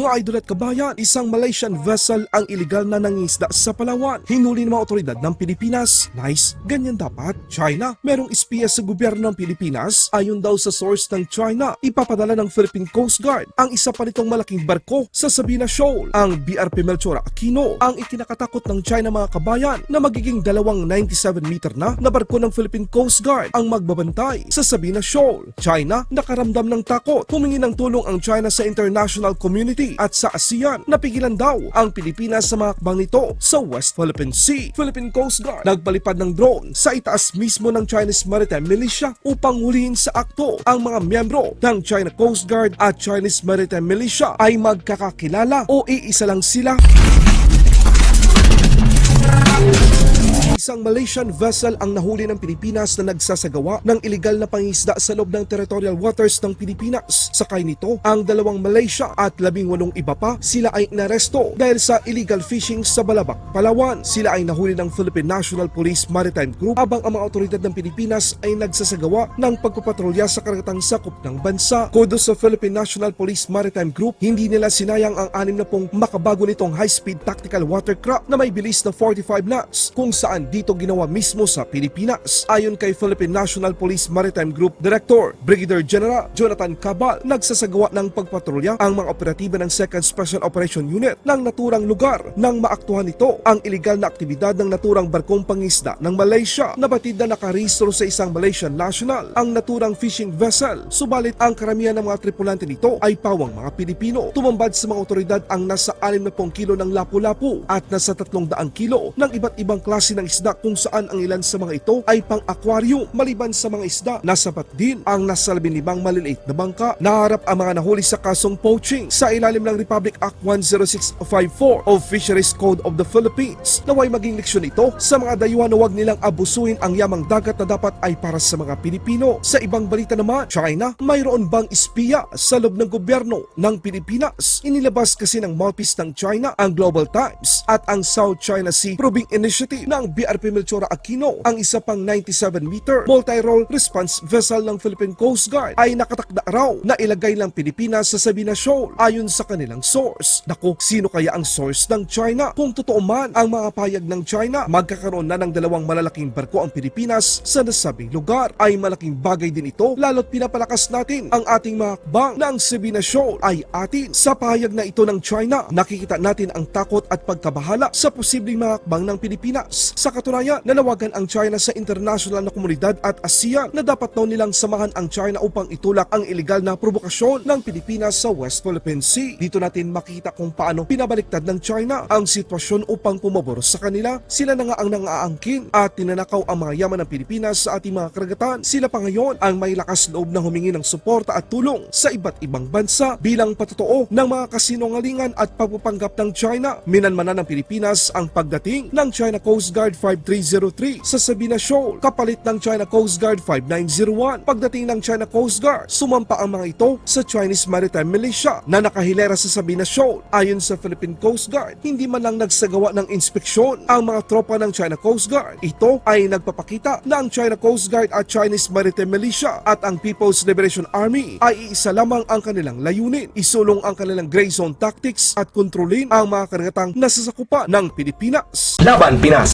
Mga idol at kabayan, isang Malaysian vessel ang iligal na nangisda sa Palawan. Hinuli ng mga otoridad ng Pilipinas. Nice, ganyan dapat. China, merong espiya sa gobyerno ng Pilipinas. Ayon daw sa source ng China, ipapadala ng Philippine Coast Guard ang isa pa nitong malaking barko sa Sabina Shoal. Ang BRP Melchor Aquino ang ikinakatakot ng China mga kabayan na magiging dalawang 97 meter na na barko ng Philippine Coast Guard ang magbabantay sa Sabina Shoal. China, nakaramdam ng takot. Humingi ng tulong ang China sa international community at sa ASEAN. Napigilan daw ang Pilipinas sa mga nito sa West Philippine Sea. Philippine Coast Guard nagpalipad ng drone sa itaas mismo ng Chinese Maritime Militia upang hulihin sa akto ang mga miyembro ng China Coast Guard at Chinese Maritime Militia ay magkakakilala o iisa lang sila Isang Malaysian vessel ang nahuli ng Pilipinas na nagsasagawa ng iligal na pangisda sa loob ng territorial waters ng Pilipinas. Sakay nito ang dalawang Malaysia at labing walong iba pa sila ay naresto dahil sa illegal fishing sa Balabac, Palawan. Sila ay nahuli ng Philippine National Police Maritime Group habang ang mga otoridad ng Pilipinas ay nagsasagawa ng pagpapatrolya sa karagatang sakop ng bansa. Kodo sa Philippine National Police Maritime Group, hindi nila sinayang ang anim na pong makabago nitong high-speed tactical watercraft na may bilis na 45 knots kung saan dito ginawa mismo sa Pilipinas. Ayon kay Philippine National Police Maritime Group Director Brigadier General Jonathan Cabal, nagsasagawa ng pagpatrolya ang mga operatiba ng 2nd Special Operation Unit ng naturang lugar nang maaktuhan nito ang iligal na aktibidad ng naturang barkong pangisda ng Malaysia. Nabatid na nakarehistro sa isang Malaysian national ang naturang fishing vessel. Subalit ang karamihan ng mga tripulante nito ay pawang mga Pilipino. Tumambad sa mga otoridad ang nasa 60 kilo ng lapu-lapu at nasa 300 kilo ng iba't ibang klase ng isda kung saan ang ilan sa mga ito ay pang-aquarium. Maliban sa mga isda, nasapat din ang nasa 15 maliliit na bangka. Naharap ang mga nahuli sa kasong poaching sa ilalim ng Republic Act 10654 of Fisheries Code of the Philippines. Naway maging leksyon ito sa mga dayuhan na huwag nilang abusuin ang yamang dagat na dapat ay para sa mga Pilipino. Sa ibang balita naman, China, mayroon bang espiya sa loob ng gobyerno ng Pilipinas? Inilabas kasi ng mouthpiece ng China ang Global Times at ang South China Sea Probing Initiative ng BRP Melchora Aquino, ang isa pang 97-meter multi-role response vessel ng Philippine Coast Guard ay nakatakda raw na ilagay lang Pilipinas sa Sabina Shoal ayon sa kanilang source. Naku, sino kaya ang source ng China? Kung totoo man ang mga payag ng China, magkakaroon na ng dalawang malalaking barko ang Pilipinas sa nasabing lugar. Ay malaking bagay din ito lalo't pinapalakas natin ang ating mga hakbang ng Sabina Shoal ay atin. Sa payag na ito ng China, nakikita natin ang takot at pagkabahala sa posibleng mga hakbang ng Pilipinas. Sa katunayan, nanawagan ang China sa international na komunidad at ASEAN na dapat daw nilang samahan ang China upang itulak ang iligal na provokasyon ng Pilipinas sa West Philippine Sea. Dito natin makita kung paano pinabaliktad ng China ang sitwasyon upang pumabor sa kanila. Sila na nga ang nangaangkin at tinanakaw ang mga yaman ng Pilipinas sa ating mga karagatan. Sila pa ngayon ang may lakas loob na humingi ng suporta at tulong sa iba't ibang bansa bilang patotoo ng mga kasinungalingan at pagpapanggap ng China. Minanmanan ng Pilipinas ang pagdating ng China Coast Guard 5303 sa Sabina Shoal kapalit ng China Coast Guard 5901. Pagdating ng China Coast Guard, sumampa ang mga ito sa Chinese Maritime Militia na nakahilera sa Sabina Shoal. Ayon sa Philippine Coast Guard, hindi man lang nagsagawa ng inspeksyon ang mga tropa ng China Coast Guard. Ito ay nagpapakita na ang China Coast Guard at Chinese Maritime Militia at ang People's Liberation Army ay iisa lamang ang kanilang layunin. Isulong ang kanilang gray zone tactics at kontrolin ang mga karagatang nasasakupan ng Pilipinas. Laban Pinas